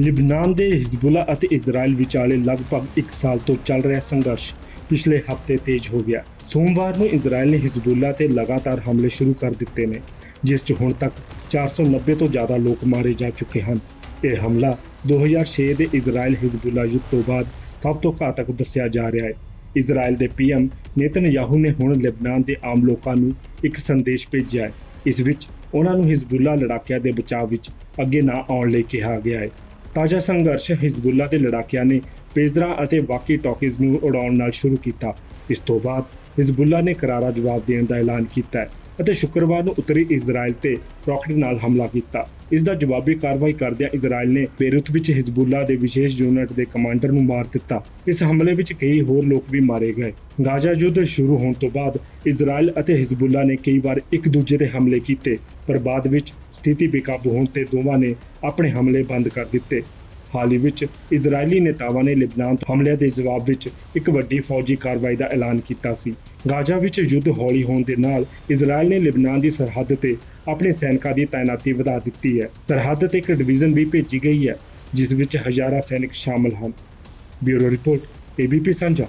ਲਿਬਨਾਨ ਦੇ ਹਿਜ਼ਬੁੱਲਾ ਅਤੇ ਇਜ਼ਰਾਈਲ ਵਿਚਾਲੇ ਲਗਭਗ 1 ਸਾਲ ਤੋਂ ਚੱਲ ਰਿਹਾ ਸੰਘਰਸ਼ ਪਿਛਲੇ ਹਫ਼ਤੇ ਤੇਜ਼ ਹੋ ਗਿਆ। ਸੋਮਵਾਰ ਨੂੰ ਇਜ਼ਰਾਈਲ ਨੇ ਹਿਜ਼ਬੁੱਲਾ ਤੇ ਲਗਾਤਾਰ ਹਮਲੇ ਸ਼ੁਰੂ ਕਰ ਦਿੱਤੇ ਨੇ, ਜਿਸ 'ਚ ਹੁਣ ਤੱਕ 490 ਤੋਂ ਜ਼ਿਆਦਾ ਲੋਕ ਮਾਰੇ ਜਾ ਚੁੱਕੇ ਹਨ। ਇਹ ਹਮਲਾ 2006 ਦੇ ਇਜ਼ਰਾਈਲ ਹਿਜ਼ਬੁੱਲਾ ਯੁੱਧ ਤੋਂ ਬਾਅਦ ਸਭ ਤੋਂ ਘਾਤਕ ਦੱਸਿਆ ਜਾ ਰਿਹਾ ਹੈ। ਇਜ਼ਰਾਈਲ ਦੇ ਪੀਐਮ ਨੇਤਨਯਾਹੂ ਨੇ ਹੁਣ ਲਿਬਨਾਨ ਦੇ ਆਮ ਲੋਕਾਂ ਨੂੰ ਇੱਕ ਸੰਦੇਸ਼ ਭੇਜਿਆ ਹੈ। ਇਸ ਵਿੱਚ ਉਹਨਾਂ ਨੂੰ ਹਿਜ਼ਬੁੱਲਾ ਲੜਾਕਿਆਂ ਦੇ ਬਚਾਅ ਵਿੱਚ ਅੱਗੇ ਨਾ ਆਉਣ ਲਈ ਕਿਹਾ ਗਿਆ ਹੈ। ਤਾਜ਼ਾ ਸੰਘਰਸ਼ ਹਿਜ਼ਬੁੱਲਾ ਦੇ ਲੜਾਕਿਆਂ ਨੇ ਪੇਜਰਾ ਅਤੇ ਵਾਕੀ ਟਾਕੀਜ਼ ਨੂੰ ਉਡਾਉਣ ਨਾਲ ਸ਼ੁਰੂ ਕੀਤਾ। ਇਸ ਤੋਂ ਬਾਅਦ ਹਿਜ਼ਬੁੱਲਾ ਨੇ ਕਰਾਰਾ ਜਵਾਬ ਦੇਣ ਦਾ ਐਲਾਨ ਕੀਤਾ ਅਤੇ ਸ਼ੁੱਕਰਵਾਰ ਨੂੰ ਉੱਤਰੀ ਇਜ਼ਰਾਈਲ ਤੇ ਰਾਕਟ ਨਾਲ ਹਮਲਾ ਕੀਤਾ। ਇਸ ਦਾ ਜਵਾਬੀ ਕਾਰਵਾਈ ਕਰਦਿਆਂ ਇਜ਼ਰਾਈਲ ਨੇ ਬੇਰੁਤ ਵਿੱਚ ਹਿਜ਼ਬੁੱਲਾ ਦੇ ਵਿਸ਼ੇਸ਼ ਯੂਨਿਟ ਦੇ ਕਮਾਂਡਰ ਨੂੰ ਮਾਰ ਦਿੱਤਾ। ਇਸ ਹਮਲੇ ਵਿੱਚ ਕਈ ਹੋਰ ਲੋਕ ਵੀ ਮਾਰੇ ਗਏ। ਗਾਜ਼ਾ ਯੁੱਧ ਸ਼ੁਰੂ ਹੋਣ ਤੋਂ ਬਾਅਦ ਇਜ਼ਰਾਈਲ ਅਤੇ ਹਿਜ਼ਬੁੱਲਾ ਨੇ ਕਈ ਵਾਰ ਇੱਕ ਦੂਜੇ ਤੇ ਹਮਲੇ ਕੀਤੇ, ਪਰ ਬਾਅਦ ਵਿੱਚ ਸਥਿਤੀ ਬੇਕਾਬੂ ਹੋਣ ਤੇ ਦੋਵਾਂ ਨੇ ਆਪਣੇ ਹਮਲੇ ਬੰਦ ਕਰ ਦਿੱਤੇ। ਹਾਲ ਹੀ ਵਿੱਚ ਇਜ਼ਰਾਈਲੀ ਨੇਤਾਵਾਂ ਨੇ ਲਿਬਨਾਨ ਤੋਂ ਹਮਲਿਆਂ ਦੇ ਜਵਾਬ ਵਿੱਚ ਇੱਕ ਵੱਡੀ ਫੌਜੀ ਕਾਰਵਾਈ ਦਾ ਐਲਾਨ ਕੀਤਾ ਸੀ। ਗਾਜ਼ਾ ਵਿੱਚ ਯੁੱਧ ਹੌਲੀ ਹੋਣ ਦੇ ਨਾਲ ਇਜ਼ਰਾਈਲ ਨੇ ਲਿਬਨਾਨ ਦੀ ਸਰਹੱਦ ਤੇ ਆਪਣੇ ਸੈਨਿਕਾਂ ਦੀ ਤਾਇਨਾਤੀ ਵਧਾ ਦਿੱਤੀ ਹੈ। ਸਰਹੱਦ ਤੇ ਇੱਕ ਡਿਵੀਜ਼ਨ ਵੀ ਭੇਜੀ ਗਈ ਹੈ, ਜਿਸ ਵਿੱਚ ਹਜ਼ਾਰਾਂ ਸੈਨਿਕ ਸ਼ਾਮਲ ਹਨ। ਬਿਊਰੋ ਰਿਪੋਰਟ, ਏਬੀਪੀ ਸਾਂਝਾ।